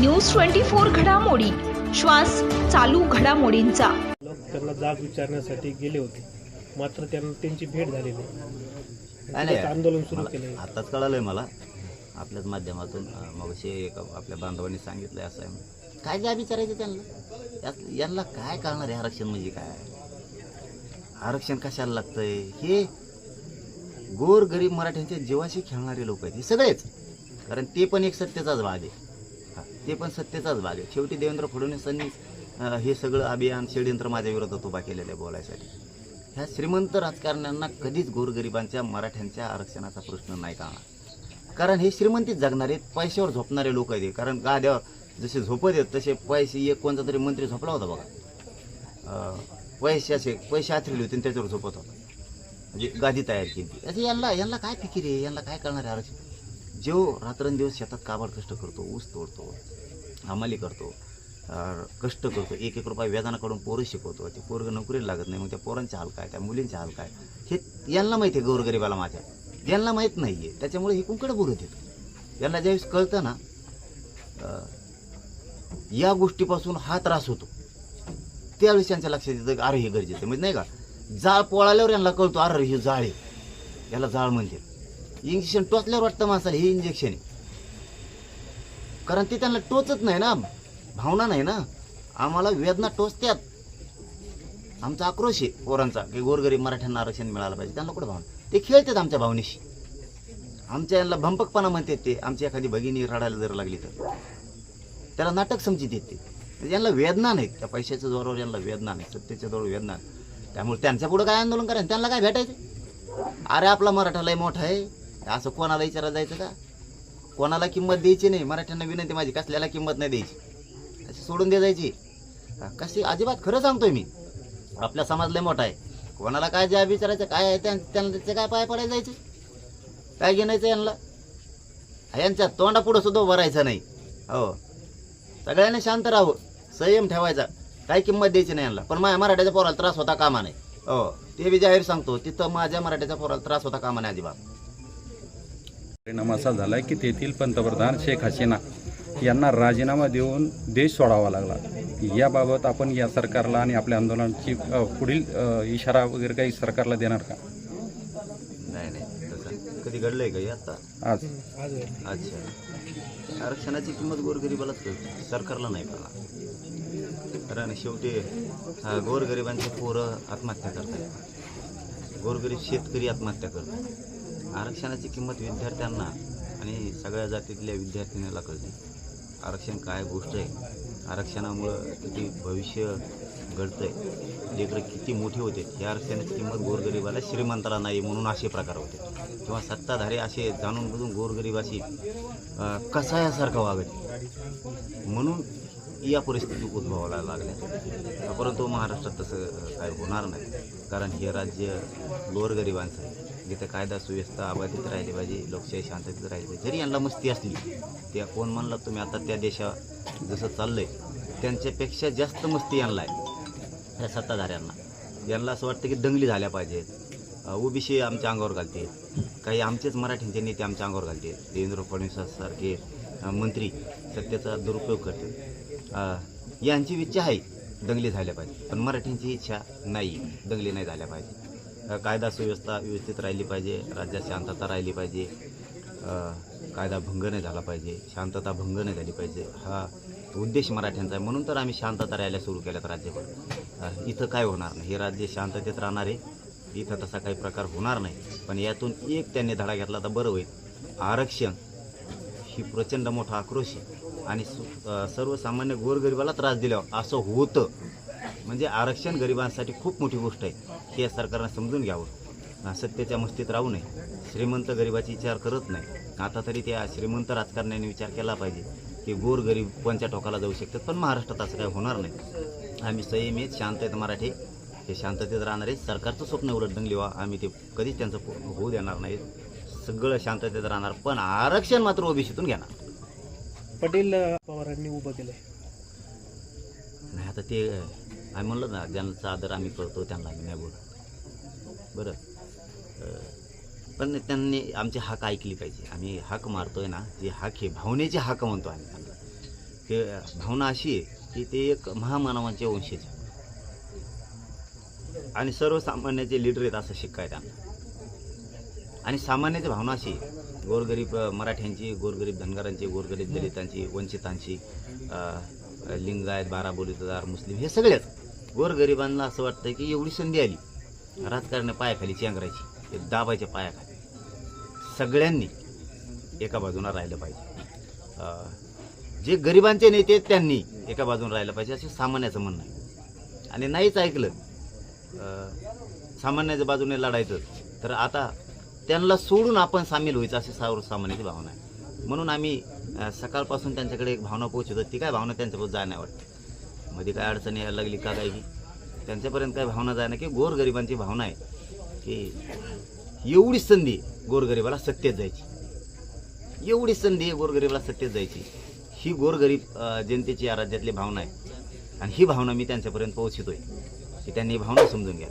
News twenty four घडामोडी. श्वास चालू घडामोडींचा. त्यांना जाग विचारण्यासाठी गेले होते. मात्र त्यांना त्यांची भेट झालेली नाही. नाही, तिथेच आंदोलन सुरू केले आताच कळालंय मला. आपल्याच माध्यमातून मग एक आपल्या बांधवांनी सांगितलंय असं आहे. काय द्या विचारायचं त्यांना? यात- यांना काय कळणार आहे आरक्षण म्हणजे काय? आरक्षण कशाला लागतंय? हे गोर गरीब मराठ्यांच्या जीवाशी खेळणारे लोक आहेत हे सगळेच. कारण ते पण एक सत्तेचाच भाग आहे. हा, ते पण सत्तेचाच भाग आहे. शेवटी देवेंद्र फडणवीसांनी हे सगळं अभियान षडयंत्र माझ्या विरोधात उभा केलेलं आहे बोलायसाठी. ह्या श्रीमंत राजकारण्यांना कधीच गोरगरिबांच्या मराठ्यांच्या आरक्षणाचा प्रश्न नाही का कारण हे श्रीमंतीच जगणारे पैशावर झोपणारे लोक आहेत कारण गाद्यावर जसे झोपत आहेत तसे पैसे एक कोणता तरी मंत्री झोपला होता बघा. अं, पैशाचे पैसे आथरले होते आणि त्याच्यावर झोपत होता. म्हणजे गादी तयार केली. असे यांना यांना काय फिकीर आहे? यांना काय करणार आहे आरक्षण? जो रात्रंदिवस शेतात काबाड कष्ट करतो ऊस तोडतो हमाली करतो कष्ट करतो एक एक रुपये वेदानाकडून पोरं शिकवतो ते पोरग नोकरीला लागत नाही मग त्या पोरांचे हाल काय त्या मुलींचे हाल काय? हे यांना माहिती आहे गौरगरिबाला माझ्या. यांना माहीत नाही आहे त्याच्यामुळे हे कुंकड बोलत येतो यांना ज्यावेळेस कळतं ना या गोष्टीपासून हा त्रास होतो. त्यावेळेस त्यांच्या लक्षात येतं की अरे हे गरजेचं म्हणजे नाही का? जाळ पोळाल्यावर यांना कळतो अरे हे जाळ आहे. याला जाळ म्हणजे इंजेक्शन टोचल्यावर वाटतं माणसाला हे इंजेक्शन आहे. कारण ते त्यांना टोचत नाही ना. भावना नाही ना. आम्हाला वेदना टोचत्यात. आमचा आक्रोश आहे पोरांचा की गोरगरीब मराठ्यांना आरक्षण मिळालं पाहिजे. त्यांना कुठं भावना? ते खेळतात आमच्या भावनेशी. आमच्या यांना भंपकपणा म्हणतात ते आमची एखादी भगिनी रडायला जर लागली तर. त्याला नाटक समजित येते. यांना वेदना नाही त्या पैशाच्या जोरावर यांना वेदना नाही सत्तेच्या जोरावर वेदना नाही. त्यामुळे त्यांच्या पुढं काय आंदोलन करायचं? त्यांना काय भेटायचं? अरे आपला मराठा लय मोठा आहे. असं कोणाला विचारायला जायचं का? कोणाला किंमत द्यायची नाही? मराठ्यांना विनंती माझी कसल्याला किंमत नाही द्यायची? अशी सोडून द्या जायची? कशी अजिबात खरं सांगतोय मी. आपला समाज लय मोठा आहे. कोणाला काय ज्या विचारायचं काय आहे त्यांना त्याचे काय पाय पडायला जायचे? काय घेणायचं यांना? यांच्या तोंडापुढं सुद्धा भरायचं नाही. हो. सगळ्यांनी शांत राहू संयम ठेवायचा. काही किंमत द्यायची नाही यांना. पण माझ्या मराठ्याच्या पोराला त्रास होता कामा नाही हो. ते बी जाहीर सांगतो तिथं माझ्या मराठ्याच्या पोराला त्रास होता कामा नाही अजिबात. परिणाम असा झाला की तेथील पंतप्रधान शेख हसीना यांना राजीनामा देऊन देश सोडावा लागला. याबाबत आपण या सरकारला आणि आपल्या आंदोलनाची पुढील इशारा वगैरे काही सरकारला देणार का? नाही नाही तसं कधी घडलंय का हे आता? आज. अच्छा. आरक्षणाची किंमत गोरगरिबालाच कळते सरकारला नाही कळणार. कारण शेवटी हा, गोरगरिबांचे पोरं आत्महत्या करतात गोरगरीब शेतकरी आत्महत्या करतात. आरक्षणाची किंमत विद्यार्थ्यांना आणि सगळ्या जातीतल्या विद्यार्थिनीला कळते. आरक्षण काय गोष्ट आहे? आरक्षणामुळं किती भविष्य घडतं आहे लेकरं किती मोठी होते? या आरक्षणाची किंमत गोरगरिबाला श्रीमंताला नाही म्हणून असे प्रकार होते. किंवा सत्ताधारी असे जाणून बुजून गोरगरिबाशी कसायासारखं वागत. म्हणून या परिस्थिती उद्भवायला लागल्या. परंतु महाराष्ट्रात तसं काय होणार नाही. कारण हे राज्य गोरगरिबांचं आहे जिथे कायदा सुव्यवस्था अबाधित राहिली पाहिजे लोकशाही शांततेत राहिली पाहिजे. जरी यांना मस्ती असली त्या कोण म्हणलं तुम्ही आता त्या देशा जसं चाललंय त्यांच्यापेक्षा जास्त मस्ती यांना आहे. या सत्ताधाऱ्यांना. यांना असं वाटतं की दंगली झाल्या पाहिजेत. ओबीसी आमच्या अंगावर घालते. काही आमचेच मराठींचे नेते आमच्या अंगावर घालते. देवेंद्र फडणवीसासारखे अ, मंत्री सत्तेचा दुरुपयोग करते यांची इच्छा आहे दंगली झाल्या पाहिजे. पण मराठींची इच्छा नाही दंगली नाही झाल्या पाहिजे. कायदा सुव्यवस्था व्यवस्थित राहिली पाहिजे राज्यात शांतता राहिली पाहिजे कायदा भंग नाही झाला पाहिजे शांतता भंग नाही झाली पाहिजे हा उद्देश मराठ्यांचा आहे. म्हणून तर आम्ही शांतता राहायला सुरू केल्यात राज्यभर. इथं काय होणार नाही? हे राज्य शांततेत राहणार आहे. इथं तसा काही प्रकार होणार नाही. पण यातून एक त्यांनी धडा घेतला तर बरं होईल. आरक्षण की प्रचंड मोठा आक्रोश आहे. आणि सर्वसामान्य गोरगरिबाला त्रास दिल्यावर असं होतं. म्हणजे आरक्षण गरिबांसाठी खूप मोठी गोष्ट आहे. हे सरकारनं समजून घ्यावं. सत्तेच्या मस्तीत राहू नये. श्रीमंत गरिबाची विचार करत नाही. आता तरी त्या श्रीमंत राजकारण्यांनी विचार केला पाहिजे की गोर गरीब कोणत्या टोकाला जाऊ शकतात? पण महाराष्ट्रात असं काही होणार नाही. आम्ही संयमित शांत आहेत मराठी. हे शांततेत राहणार आहे सरकारचं स्वप्न उलट दंगली व्हा. आम्ही ते कधीच त्यांचं होऊ देणार नाहीत. सगळं शांततेत राहणार. पण आरक्षण मात्र ओबीसीतून घेणार. पटेल पवारांनी उभं केलंय. नाही आता ते आम्ही म्हणलं ना ज्यांचा आदर आम्ही करतो त्यांना आम्ही नाही बोलत. बरं. पण त्यांनी आमची हाक ऐकली पाहिजे. आम्ही हाक मारतोय ना जी हाक आहे भावनेची हाक म्हणतो आम्ही त्यांना. हे भावना अशी आहे की ते एक महामानवांचे वंशज. आणि सर्वसामान्याचे लीडर आहेत असं आहे त्यांना. आणि सामान्याची भावना अशी गोरगरीब मराठ्यांची गोरगरीब धनगरांची गोरगरीब दलितांची वंचितांची लिंगायत बारा बोलीतदार मुस्लिम हे सगळेच गोरगरिबांना असं वाटतं की एवढी संधी आली. राजकारण्या पायाखाली चेंगरायची दाबायच्या पायाखाली. सगळ्यांनी एका बाजूला राहिलं पाहिजे. जे गरिबांचे नेते आहेत त्यांनी एका बाजूला राहिलं पाहिजे असे सामान्याचं म्हणणं आहे. आणि नाहीच ऐकलं सामान्याच्या बाजूने लढायचं तर आता त्यांना सोडून आपण सामील व्हायचं अशी सर्वसामान्याची भावना आहे. म्हणून आम्ही सकाळपासून त्यांच्याकडे एक भावना पोहोचवतो ती काय भावना त्यांच्यापर्यंत जाय नाही वाटत? मध्ये काय अडचण यायला लागली का काय की त्यांच्यापर्यंत काय भावना जाय ना की गोरगरिबांची भावना आहे की एवढी संधी आहे गोरगरिबाला सत्तेत जायची. एवढी संधी आहे गोरगरिबाला सत्तेत जायची. ही गोरगरीब जनतेची या राज्यातली भावना आहे. आणि ही भावना मी त्यांच्यापर्यंत पोहोचवतोय की त्यांनी ही भावना समजून घ्या